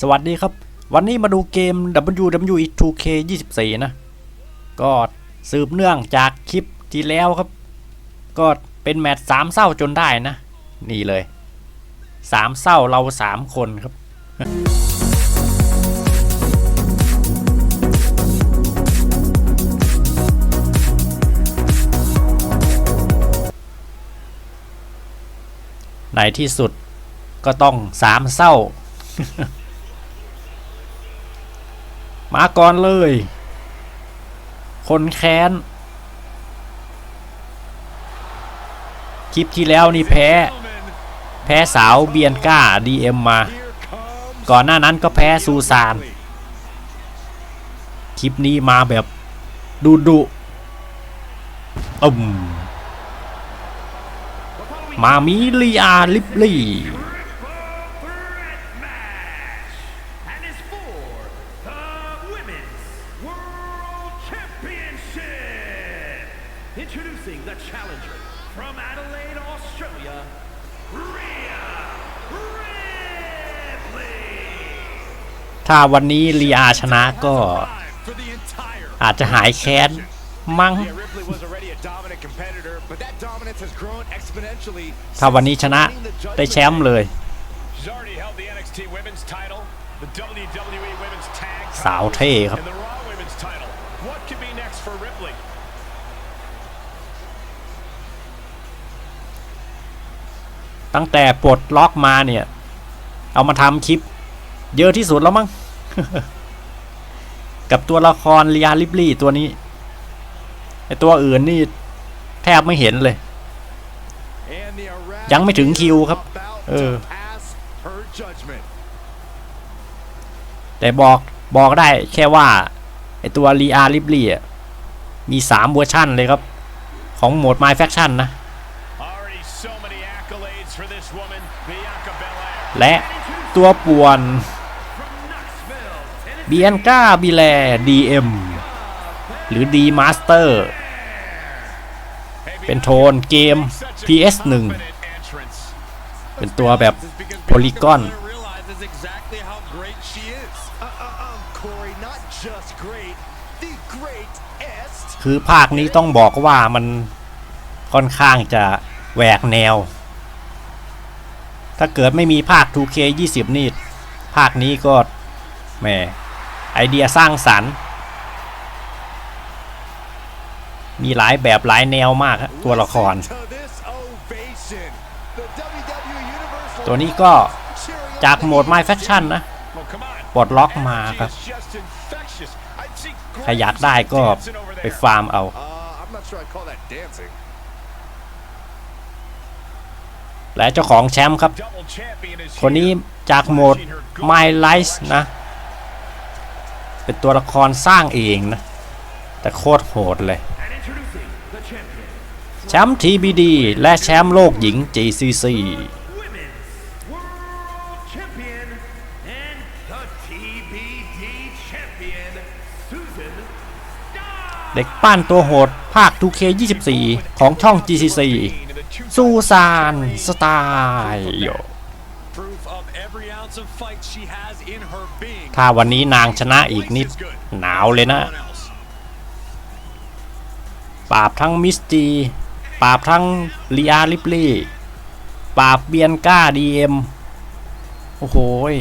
สวัสดีครับ วันนี้มาดูเกม WWE 2K 24 นะ ก็สืบเนื่องจากคลิปที่แล้วครับ ก็เป็นแมตช์สามเศร้าจนได้นะ นี่เลยสามเศร้าเราสามคนครับ ในที่สุดก็ต้องสามเศร้า มาก่อนเลย คนแค้น คลิปที่แล้วนี่แพ้ แพ้สาวเบียนก้า DM มา ก่อนหน้านั้นก็แพ้ซูซาน คลิปนี้มาแบบดุดุอืมมามิลีอาลิปลี่ ถ้าวันนี้ลีอาชนะก็ อาจจะหายแค้นมั้งถ้าวันนี้ชนะได้แชมป์เลย สาวเท่ครับ ตั้งแต่ปลดล็อกมาเนี่ย เอามาทำคลิป เยอะที่สุดแล้วมั้งกับตัวละครเลียลิบลี่ตัวนี้ไอตัวอื่นนี่แทบไม่เห็นเลย And the ยังไม่ถึงคิวครับ about เออ to pass her judgment. แต่บอกบอกได้แค่ว่าไอตัวลีอาลิบลี่มีสามเวอร์ชั่นเลยครับ ของโหมด My Faction นะ Already so many accolades for this woman, Bianca Belair. และตัวป่วน เบียนกาบิแล DM หรือ D Master เป็นโทนเกม PS1 เป็นตัวแบบโพลีกอนคือภาคนี้ต้องบอกว่ามันค่อนข้างจะแหวกแนว ถ้าเกิดไม่มีภาค 2K 20 นี่ ภาคนี้ก็แหม ไอเดียสร้างสรรค์ มีหลายแบบหลายแนวมากตัวละคร ตัวนี้ก็จากโหมดไมแฟชั่นนะปลดล็อกมาครับใครอยากได้ก็ไปฟาร์มเอา และเจ้าของแชมป์ครับ คนนี้จากโหมด My Life นะ เป็นตัวละครสร้างเองนะ แต่โคตรโหดเลย แชมป์ TBD และแชมป์โลกหญิง GCC เด็กปั้นตัวโหด ภาค 2K24 ของช่อง GCC สูซาน สไตล์ ถ้าวันนี้นางชนะอีกนิดหนาวเลยนะ Everyone else. ปราบทั้งมิสจีปราบทั้งลีอาลิปลี่ปราบเบียนก้าดีเอ็มโอ้โหย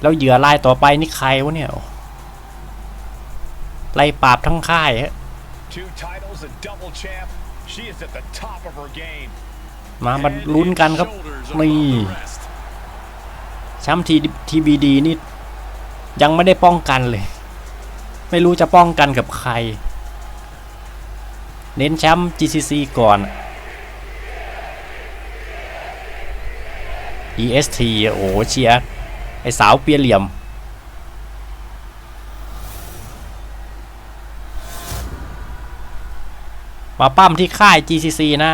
แล้วเหยื่อรายต่อไปนี่ใครวะเนี่ยไล่ปราบทั้งค่ายฮะ มามาลุ้นกันครับนี่แชมป์ทีทีบีดีนี่ ยังไม่ได้ป้องกันเลย ไม่รู้จะป้องกันกับใคร เน้นแชมป์ GCC ก่อน EST โอ้โหเชียร์ไอสาวเปียเหลี่ยม มาปั้มที่ค่าย GCC นะ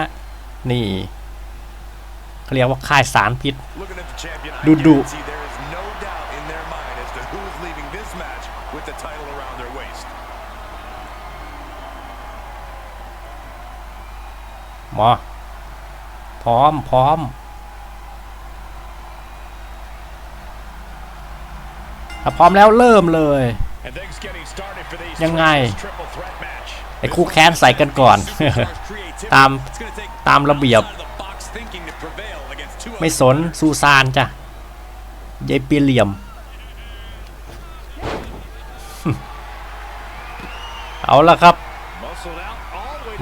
นี่ เขาเรียกว่าค่ายสารพิษ Looking at the champion, I Dudu. guarantee there is no doubt in their mind as to who is leaving this match with the title around their waist. หมอพร้อมพร้อมถ้าพร้อมแล้วเริ่มเลย And things getting started for these ยังไง triple threat match. ไอ้คู่แค้นใส่กันก่อน ตามตามระเบียบ ไม่สนซูซานจ้ะยายเปียเหลี่ยม เอาละครับ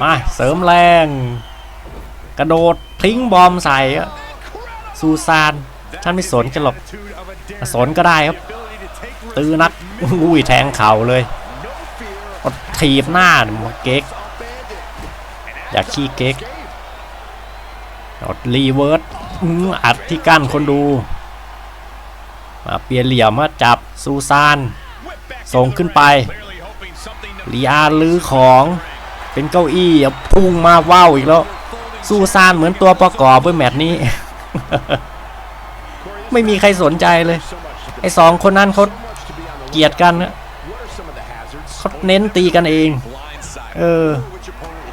มาเสริมแรง กระโดดทิ้งบอมใส่อะซูซานฉันไม่สนกันหรอกสนก็ได้ครับ ตื้อนักอุ้ยแทงเข่าเลย No fear. กดถีบหน้ามาเก๊ก อยากขี้เก๊กกดรีเวิร์ส อัดที่กั้นคนดู มาเปลี่ยนเหลี่ยมว่าจับซูซานส่งขึ้นไปลีอาลื้อของเป็นเก้าอี้พุ่งมาว้าวอีกแล้วซูซานเหมือนตัวประกอบด้วยแมตช์นี้ ไม่มีใครสนใจเลย ไอ้สองคนนั้นเขาเกลียดกันเขาเน้นตีกันเอง เออ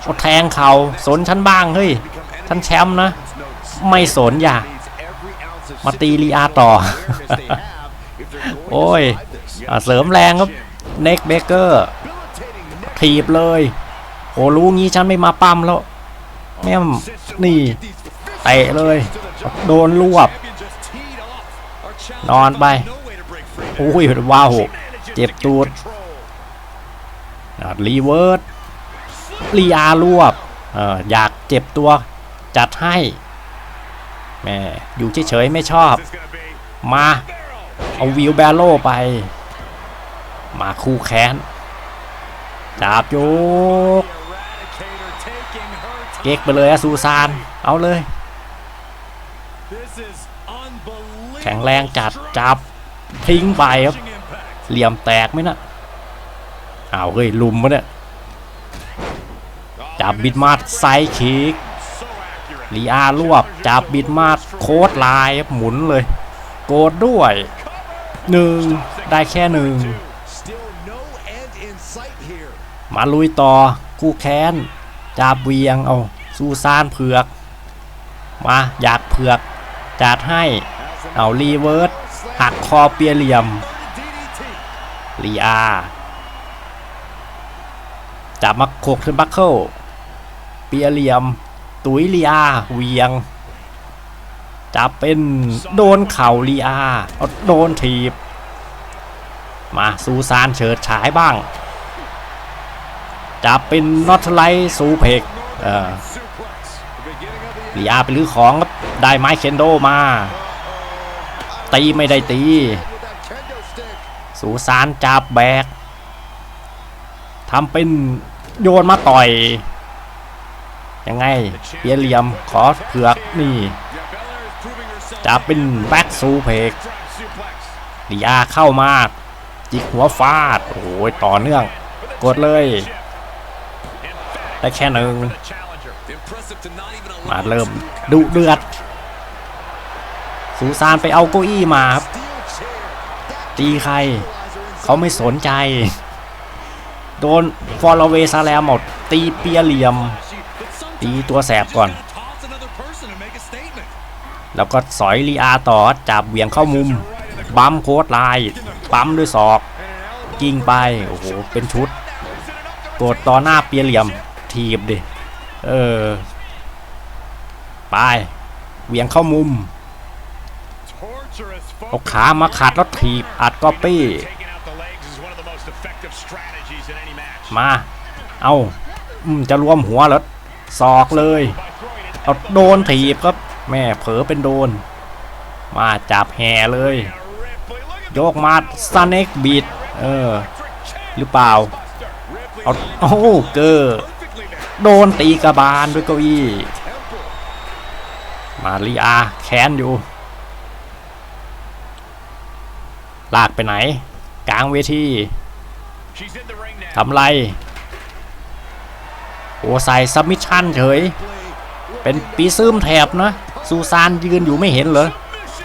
เขาแทงเขาสนฉันบ้างเฮ้ยฉันแชมป์นะ ไม่สนอย่า needs every ounce of มาตีลีอาต่อ awareness they have if they're going to โอ้ย survive this. อะเสริมแรงครับเน็กเบเกอร์ Debilitating the neck ถีบเลยโหรู้งี้ฉันไม่มาปั้มแล้วแม่มนี่เตะเลย โดนรวบ นอนไปโอ้ยว้าวเจ็บตูดอะรีเวิร์สลีอารวบเอออยากเจ็บตัว จัดให้ แม่อยู่เฉยๆไม่ชอบ มา เอาวิวแบโลไป มาคู่แค้นจับโยกเก๊กไปเลยอะซูซาน เอาเลย แข็งแรงจัดจับ ทิ้งไปครับ เหลี่ยมแตกไหมนะอ้าวเฮ้ยลุมมะเนี่ย จับบิดมาดไซคิก ลีอารวบจับบิดมาโค้ดไลน์หมุนเลย โกดด้วยหนึ่งได้แค่หนึ่งมาลุยต่อคู่แค้นจับเวียงเอาซูซานเผือก มาอยากเผือกจัดให้เอารีเวิร์สหักคอเปียเหลี่ยมลีอาจับมาโขกขึ้นบัคเคิลเปียเหลี่ยม ตุยลีอาเวียงจับเป็นโดนเข่าลีอาโดนถีบ มาซูซานเฉิดฉายบ้างจับเป็นนอตไลท์ซูเพกเออลีอาไปลื้อของครับได้ไม้เคนโดมา ตีไม่ได้ตี สูซานจับแบกทำเป็นโยนมาต่อย ยังไงเปียเหลี่ยมขอเผือกนี่จับเป็นแบ็กซูเพก Drive suplex. ลีอาเข้ามา จิกหัวฟาด โอ้โหต่อเนื่อง กดเลย ได้แค่หนึ่งมาเริ่มดุเดือด สูซานไปเอาเก้าอี้มาครับ ตีใคร เขาไม่สนใจ โดนฟอร์เวซาแลมหมด ตีเปียเหลี่ยม ตีตัวแสบก่อน แล้วก็สอยลีอาต่อจับเวียงเข้ามุม บัมโคตรไลน์ปั๊มด้วยศอกยิงไป โอ้โห เป็นชุดกดต่อหน้าเปียเหลี่ยมทีบดิ เออ ไปเวียงเข้ามุม เอาขามาขัดแล้วถีบ อัดก๊อปปี้ มา เอาอืมจะรวมหัวแล้ว ศอกเลยเอาโดนถีบครับ แม่เผลอเป็นโดน มาจับแห่เลย โยกมาสเน็กบีดเออ หรือเปล่าเอาโอ้เกอร์โดนตีกระบาลด้วยเก้าอี้ มาลีอาแค้นอยู่ ลากไปไหน กลางเวทีทำไร โอ้ใส่ซับมิชชั่นเฉย เป็นปีซึมแถบนะซูซานยืนอยู่ไม่เห็นเหรอ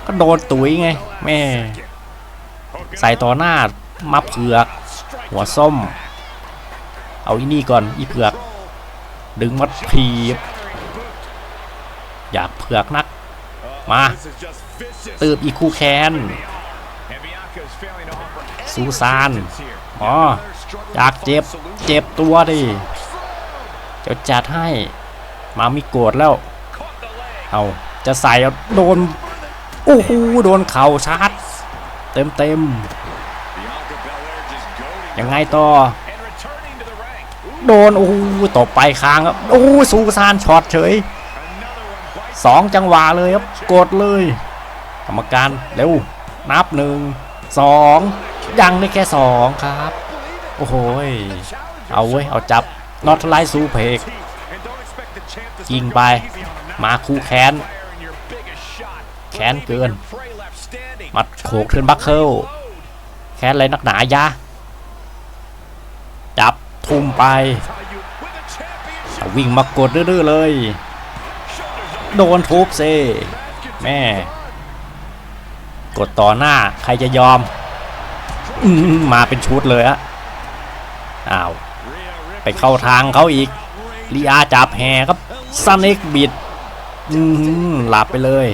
ก็โดนตุ๋ยไงแม่ ใส่ต่อหน้ามาเผือก หัวส้ม เอาอีนี่ก่อนอีเผือก ดึงมาถีบอยากเผือกนัก มาตืบอีคู่แค้นซูซาน อ๋อ อยากเจ็บ เจ็บตัวดิ ดี๋ยวจัดให้ มามีโกรธแล้ว เอาจะใส่โดน โอ้โห โดนเข่าชาร์จเต็มเต็มยังไงต่อ โดน โอ้โหตบไปค้างครับ โอ้โหซูซานช็อตเฉยสองจังหวะเลยครับ กดเลย กรรมการเร็ว นับหนึ่งสองยังได้แค่สองครับ โอ้โหเอาเว้ย เอาจับ นอตไลท์ซูเพก And don't expect the champ to ยิงไป มาคู่แค้นแค้นเกิน มัดโขกเทินบัคเคิลแค้นอะไรนักหนายะ จับทุ่มไป วิ่งมากดดื้อเลย โดนทุบเซ แม่ กดต่อหน้าใครจะยอมอมมาเป็นชุดเลยอะ อ้าว ไปเข้าทางเขาอีกลีอาจับแหครับซันเอ็กบิดอืมหลับไปเลย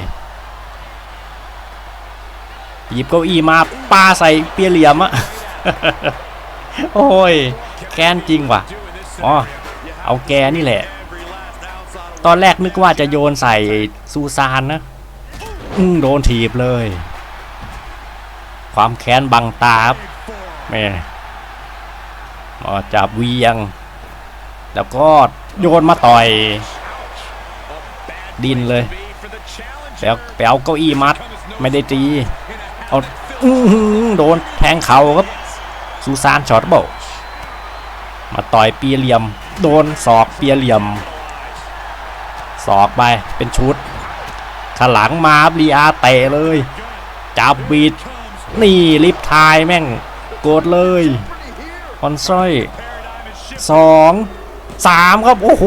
หยิบเก้าอี้มาปาใส่เปียเหลี่ยมอะโอ้ยแคนจริงว่ะอ๋อเอาแกนี่แหละ ตอนแรกนึกว่าจะโยนใส่ซูซานนะอืโดนถีบเลย ความแค้นบังตาครับแม่ จับเวียง แล้วก็โยนมาต่อย ดินเลย be for the challenge. ไปเอาไปเอาเก้าอี้มัดไม่ได้ตีเอาอโดนแทงเข่าครับซูซานช็อตเบลมาต่อยเปียเหลี่ยม โดนศอกเปียเหลี่ยมศอกไปเป็นชุดขลังมาครับลีอาเตะเลย จับบีดนี่ลิฟทายแม่ง โกดเลย อนสร้อยสองสามครับ โอ้โห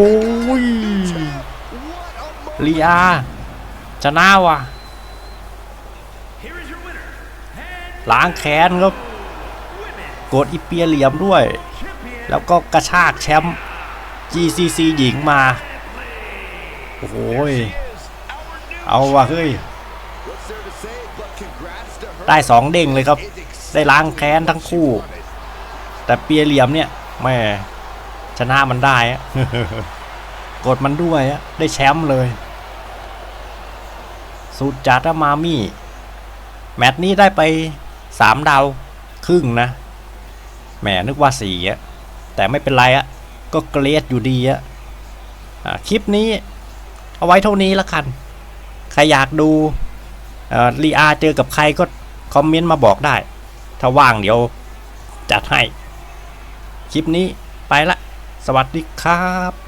ยลีอาชนะว่ะล้างแค้นครับกดอีเปียเหลี่ยมด้วย แล้วก็กระชากแชมป์ GCC หญิงมา โอ้โหยเอาว่ะเฮ้ย ได้สองเด้งเลยครับ ได้ล้างแค้นทั้งคู่ แต่เปียเหลี่ยมเนี่ยแม่ชนะมันได้กดมันด้วยอะได้แชมป์เลยสุดจัดมามี่แมตช์นี้ได้ไปสามดาวครึ่งนะแหมนึกว่าสี่อะแต่ไม่เป็นไรอะก็เกรดอยู่ดีอะอะคลิปนี้เอาไว้เท่านี้ละกัน ใครอยากดูเอ่อลีอาเจอกับใครก็คอมเมนต์มาบอกได้ ถ้าว่างเดี๋ยวจัดให้ คลิปนี้ไปละ สวัสดีครับ